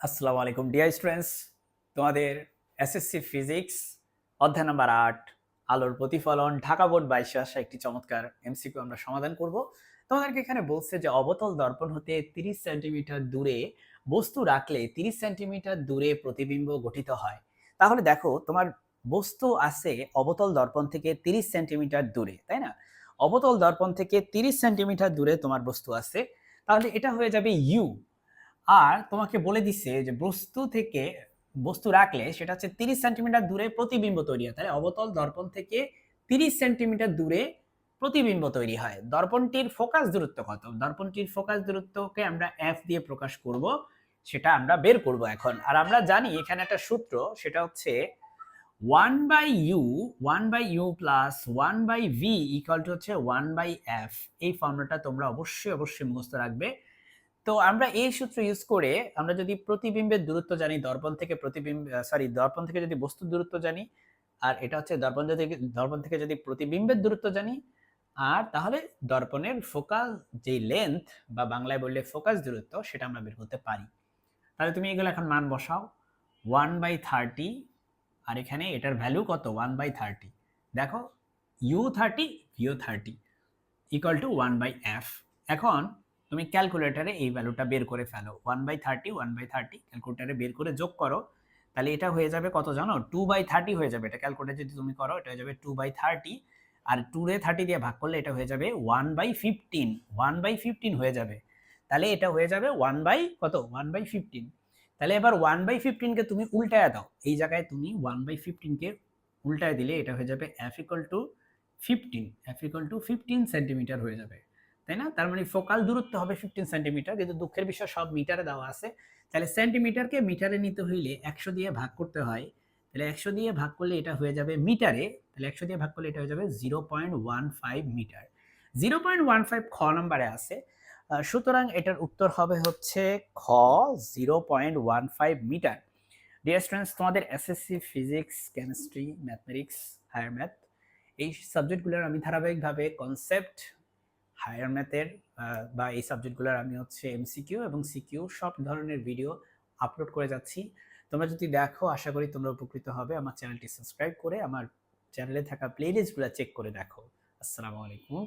আসসালামু আলাইকুম dear students তোমাদের এসএসসি ফিজিক্স অধ্যায় নাম্বার আট, আলোর প্রতিফলন, ঢাকা বোর্ড বাইশে আসা একটি চমৎকার এমসিকিউ আমরা সমাধান করব। তোমাদেরকে এখানে বলছে যে অবতল দর্পণ হতে তিরিশ সেন্টিমিটার দূরে বস্তু রাখলে তিরিশ সেন্টিমিটার দূরে প্রতিবিম্ব গঠিত হয়। তাহলে দেখো, তোমার বস্তু আছে অবতল দর্পণ থেকে তিরিশ সেন্টিমিটার দূরে, তাই না? অবতল দর্পণ থেকে তিরিশ সেন্টিমিটার দূরে তোমার বস্তু আছে। তাহলে এটা হয়ে যাবে ইউ আর তোমাকে বলে দিচ্ছে যে বস্তু থেকে, বস্তু রাখলে সেটা হচ্ছে তিরিশ সেন্টিমিটার দূরে প্রতিবিম্ব তৈরি হয়। তাহলে অবতল দর্পণ থেকে তিরিশ সেন্টিমিটার দূরে প্রতিবিম্ব তৈরি হয়। দর্পণটির ফোকাস দূরত্ব কত? দর্পণটির ফোকাস দূরত্বকে আমরা এফ দিয়ে প্রকাশ করব, সেটা আমরা বের করব এখন। আর আমরা জানি এখানে একটা সূত্র, সেটা হচ্ছে one by u one by u plus one by v equal to হচ্ছে ওয়ান বাই এফ এই ফর্মুলাটা তোমরা অবশ্যই অবশ্যই মুখস্থ রাখবে। তো আমরা এই সূত্র ইউজ করে আমরা যদি প্রতিবিম্বের দূরত্ব জানি, দর্পণ থেকে প্রতিবিম্ব সরি দর্পণ থেকে যদি বস্তুর দূরত্ব জানি, আর এটা হচ্ছে দর্পণ যদি, দর্পণ থেকে যদি প্রতিবিম্বের দূরত্ব জানি, আর তাহলে দর্পণের ফোকাস যে লেন্থ বা বাংলায় বললে ফোকাস দূরত্ব, সেটা আমরা বের করতে পারি। তাহলে তুমি এগুলো এখন মান বসাও। ওয়ান বাই থার্টি আর এখানে এটার ভ্যালু কত? ওয়ান বাই থার্টি দেখো u thirty u thirty equal to one by f এখন তুমি ক্যালকুলেটারে এই ভ্যালুটা বের করে ফেলো। One by thirty one by thirty ক্যালকুলেটারে বের করে যোগ করো। তাহলে এটা হয়ে যাবে কত জানো? টু বাই থার্টি হয়ে যাবে। এটা ক্যালকুলেটার যদি তুমি করো, এটা হয়ে যাবে টু বাই থার্টি আর টু রে থার্টি দিয়ে ভাগ করলে এটা হয়ে যাবে one by fifteen one by fifteen হয়ে যাবে। তাহলে এটা হয়ে যাবে ওয়ান বাই কত? ওয়ান বাই ফিফটিন তাহলে এবার ওয়ান বাই ফিফটিনকে তুমি উল্টায় দাও। এই জায়গায় তুমি ওয়ান বাই ফিফটিনকে উল্টায় দিলে এটা হয়ে যাবে f equal to fifteen equal to fifteen centimetre হয়ে যাবে। তাই না? তার মানে ফোকাল দূরত্ব হবে ফিফটিন সেন্টিমিটার কিন্তু দুঃখের বিষয় সব মিটারে দেওয়া আছে। তাহলে সেন্টিমিটারকে মিটারে নিতে হইলে একশো দিয়ে ভাগ করতে হয়। তাহলে একশো দিয়ে ভাগ করলে এটা হয়ে যাবে মিটারে, তাহলে একশো দিয়ে ভাগ করলে এটা হয়ে যাবে zero point one five metre zero point one five খ নাম্বারে আছে। সুতরাং এটার উত্তর হবে হচ্ছে খ zero point one five metre dear students তোমাদের SSC physics chemistry mathematics higher math এই সাবজেক্টগুলোর আমি ধারাবাহিকভাবে কনসেপ্ট হায়ার ম্যাথের বা এই সাবজেক্টগুলোর আমি হচ্ছে এমসিকিউ এবং সিকিউ সব ধরনের ভিডিও আপলোড করে যাচ্ছি। তোমরা যদি দেখো, আশা করি তোমরা উপকৃত হবে। আমার চ্যানেলটি সাবস্ক্রাইব করে, আমার চ্যানেলে থাকা প্লেলিস্টগুলো চেক করে দেখো। আসসালামু আলাইকুম।